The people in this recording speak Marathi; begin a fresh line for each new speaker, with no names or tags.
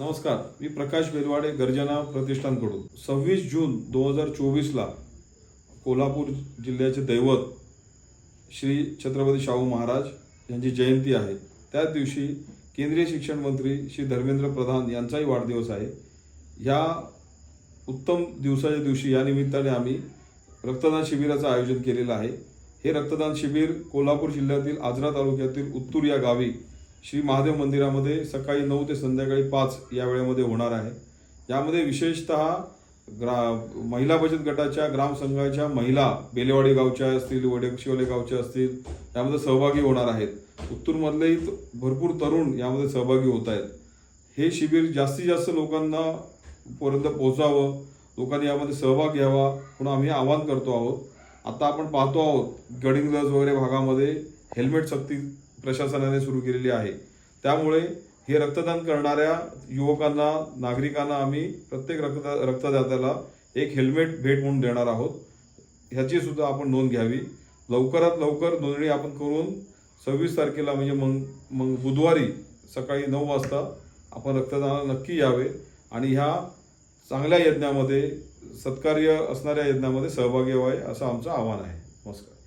नमस्कार मी प्रकाश बेलवाडे गर्जना प्रतिष्ठानकडून. सव्वीस जून दोन हजार चोवीसला कोल्हापूर जिल्ह्याचे दैवत श्री छत्रपती शाहू महाराज यांची जयंती आहे. त्याच दिवशी केंद्रीय शिक्षण मंत्री श्री धर्मेंद्र प्रधान यांचाही वाढदिवस आहे. या उत्तम दिवसाच्या दिवशी या निमित्ताने आम्ही रक्तदान शिबिराचं आयोजन केलेलं आहे. हे रक्तदान शिबिर कोल्हापूर जिल्ह्यातील आजरा तालुक्यातील उत्तूर या गावी श्री महादेव मंदिरामध्ये सकाळी नऊ ते संध्याकाळी पाच या वेळेमध्ये होणार आहे. यामध्ये विशेषतः ग्रा महिला बचत गटाच्या ग्रामसंघाच्या महिला बेलेवाडी गावच्या असतील वडेशिवले गावच्या असतील यामध्ये सहभागी होणार आहेत. उत्तूरमधलेही भरपूर तरुण यामध्ये सहभागी होत आहेत. हे शिबिर जास्तीत जास्त लोकांना पर्यंत पोहोचावं लोकांनी यामध्ये सहभाग घ्यावा म्हणून आम्ही आवाहन करतो आहोत. आता आपण पाहतो आहोत गडिंग्लज वगैरे भागामध्ये हेल्मेट सक्ती प्रशासनाने सुरू केलेली आहे. त्यामुळे हे रक्तदान करणाऱ्या युवकांना नागरिकांना आम्ही प्रत्येक रक्त रक्तदात्याला एक हेल्मेट भेट म्हणून देणार आहोत. ह्याची सुद्धा आपण नोंद घ्यावी. लवकरात लवकर नोंदणी आपण करून सव्वीस तारखेला म्हणजे मग मग बुधवारी सकाळी नऊ वाजता आपण रक्तदानाला नक्की यावे आणि ह्या चांगल्या यज्ञामध्ये सत्कार्य असणाऱ्या यज्ञामध्ये सहभागी व्हावे असं आमचं आव्हान आहे. नमस्कार.